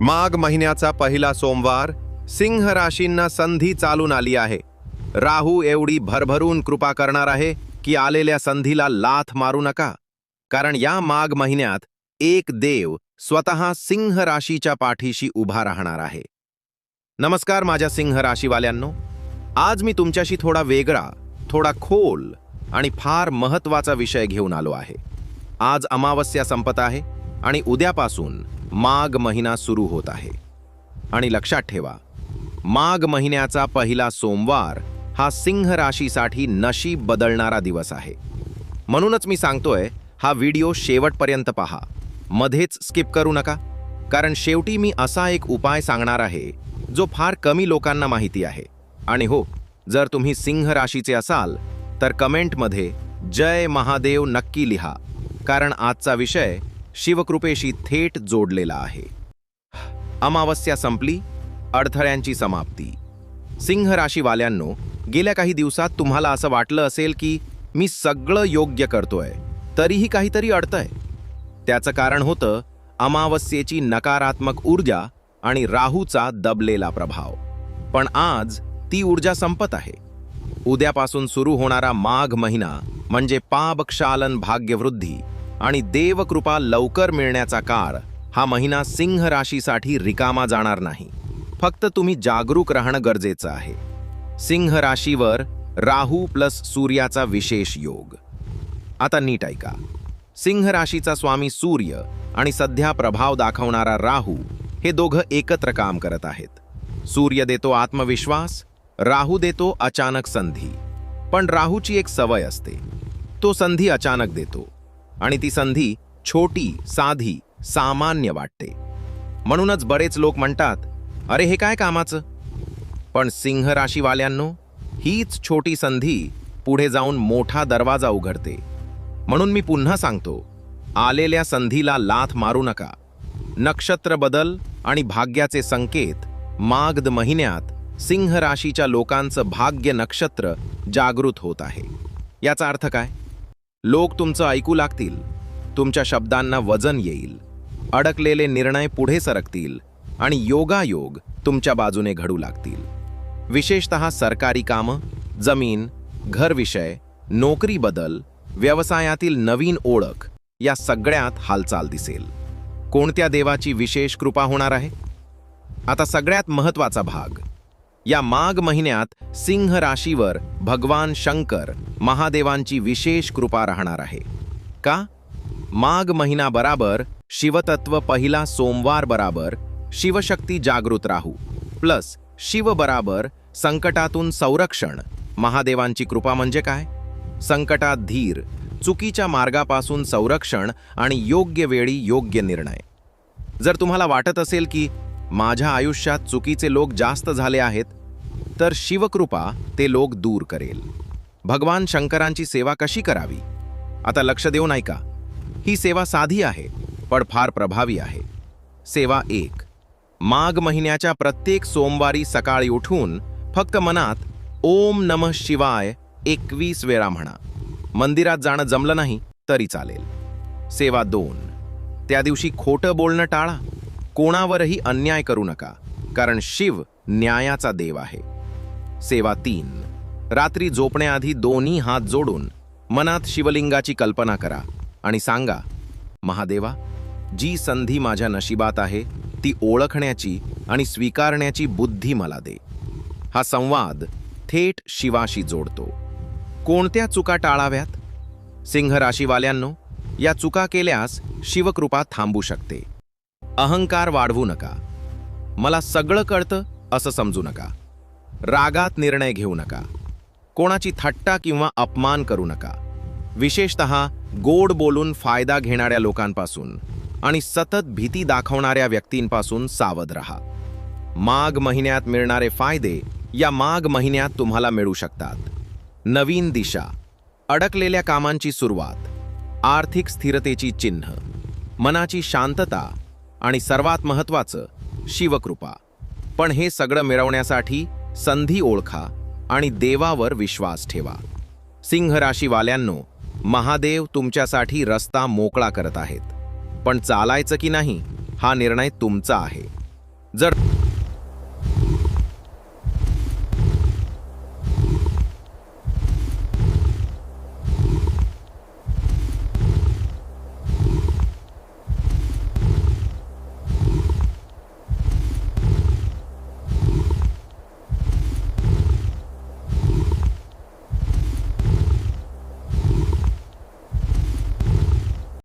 माघ महिन्याचा पहिला सोमवार सिंह राशींना संधी चालून आली आहे. राहू एवढी भरभरून कृपा करणार आहे की आलेल्या संधीला लाथ मारू नका. कारण या माघ महिन्यात एक देव स्वतः सिंह राशीच्या पाठीशी उभा राहणार आहे. नमस्कार माझ्या सिंह राशीवाल्यांनो. आज मी तुमच्याशी थोडा वेगळा थोडा खोल आणि फार महत्त्वाचा विषय घेऊन आलो आहे. आज अमावस्या संपत आहे आणि उद्यापासून माघ महिना सुरू होत आहे. आणि लक्षात ठेवा माघ महिन्याचा पहिला सोमवार हा सिंह राशीसाठी नशीब बदलणारा दिवस आहे. म्हणूनच मी सांगतोय हा व्हिडिओ शेवटपर्यंत पहा. मध्येच स्किप करू नका कारण शेवटी मी असा एक उपाय सांगणार आहे जो फार कमी लोकांना माहिती आहे. आणि हो जर तुम्ही सिंह राशीचे असाल तर कमेंटमध्ये जय महादेव नक्की लिहा कारण आजचा विषय शिवकृपेशी थेट जोडलेला आहे. अमावस्या संपली अडथळ्यांची समाप्ती. सिंह राशीवाल्यांनो गेल्या काही दिवसात तुम्हाला असं वाटलं असेल की मी सगळं योग्य करतोय तरीही काहीतरी अडतंय. त्याचं कारण होतं अमावस्येची नकारात्मक ऊर्जा आणि राहूचा दबलेला प्रभाव. पण आज ती ऊर्जा संपत आहे. उद्यापासून सुरू होणारा माघ महिना म्हणजे पाबक्षालन भाग्यवृद्धी. आणि देवकृपा लवकर मिळण्याचा काळ हा महिना सिंह राशीसाठी रिकामा जाणार नाही. फक्त तुम्ही जागरूक राहणं गरजेचं आहे. सिंह राशीवर राहू प्लस सूर्याचा विशेष योग. आता नीट ऐका. सिंह राशीचा स्वामी सूर्य आणि सध्या प्रभाव दाखवणारा राहू हे दोघं एकत्र काम करत आहेत. सूर्य देतो आत्मविश्वास राहू देतो अचानक संधी. पण राहूची एक सवय असते. तो संधी अचानक देतो. आणि ती संधी छोटी साधी सामान्य वाटते. म्हणूनच बरेच लोक म्हणतात अरे हे काय कामाचं? पण सिंह राशीवाल्यांनो हीच छोटी संधी पुढे जाऊन मोठा दरवाजा उघडते. म्हणून मी पुन्हा सांगतो आलेल्या संधीला लाथ मारू नका. नक्षत्र बदल आणि भाग्याचे संकेत मागद महिन्यात सिंह राशीच्या लोकांचं भाग्य नक्षत्र जागृत होत आहे. याचा अर्थ काय? लोक तुमचं ऐकू लागतील. तुमच्या शब्दांना वजन येईल. अडकलेले निर्णय पुढे सरकतील आणि योगायोग तुमच्या बाजूने घडू लागतील. विशेषतः सरकारी कामं जमीन घरविषय नोकरी बदल व्यवसायातील नवीन ओळख या सगळ्यात हालचाल दिसेल. कोणत्या देवाची विशेष कृपा होणार आहे? आता सगळ्यात महत्त्वाचा भाग. या माघ महिन्यात सिंह राशीवर भगवान शंकर महादेवांची विशेष कृपा राहणार आहे. का? माघ महिना बराबर शिवतत्व पहिला सोमवार बराबर शिवशक्ती जागृत राहू. प्लस शिव बराबर संकटातून संरक्षण. महादेवांची कृपा म्हणजे काय? संकटात धीर चुकीच्या मार्गापासून संरक्षण आणि योग्य वेळी योग्य निर्णय. जर तुम्हाला वाटत असेल की माझ्या आयुष्यात चुकीचे लोक जास्त झाले आहेत तर शिवकृपा ते लोक दूर करेल. भगवान शंकरांची सेवा कशी करावी? आता लक्ष देऊन ऐका. ही सेवा साधी आहे पण फार प्रभावी आहे. सेवा एक. माघ महिन्याच्या प्रत्येक सोमवारी सकाळी उठून फक्त मनात ओम नमः शिवाय एकवीस वेळा म्हणा. मंदिरात जाणं जमलं नाही तरी चालेल. सेवा दोन. त्या दिवशी खोटं बोलणं टाळा. कोणावरही अन्याय करू नका कारण शिव न्यायाचा देव आहे. सेवा तीन. रात्री झोपण्याआधी दोन्ही हात जोडून मनात शिवलिंगाची कल्पना करा आणि सांगा महादेवा जी संधी माझ्या नशिबात आहे ती ओळखण्याची आणि स्वीकारण्याची बुद्धी मला दे. हा संवाद थेट शिवाशी जोडतो. कोणत्या चुका टाळाव्यात? सिंह राशीवाल्यांनो या चुका केल्यास शिवकृपा थांबू शकते. अहंकार वाढवू नका. मला सगळं कळतं असं समजू नका. रागात निर्णय घेऊ नका. कोणाची थट्टा किंवा अपमान करू नका. विशेषत गोड बोलून फायदा घेणाऱ्या लोकांपासून आणि सतत भीती दाखवणाऱ्या व्यक्तींपासून सावध रहा. माघ महिन्यात मिळणारे फायदे या माघ महिन्यात तुम्हाला मिळू शकतात. नवीन दिशा अडकलेल्या कामांची सुरुवात आर्थिक स्थिरतेची चिन्ह मनाची शांतता आणि सर्वात महत्त्वाचं शिवकृपा. पण हे सगळं मिळवण्यासाठी संधी ओळखा आणि देवावर विश्वास ठेवा. सिंह राशीवाल्यांनो महादेव तुमच्यासाठी रस्ता मोकळा करत आहेत. पण चालायचं की नाही हा निर्णय तुमचा आहे. जर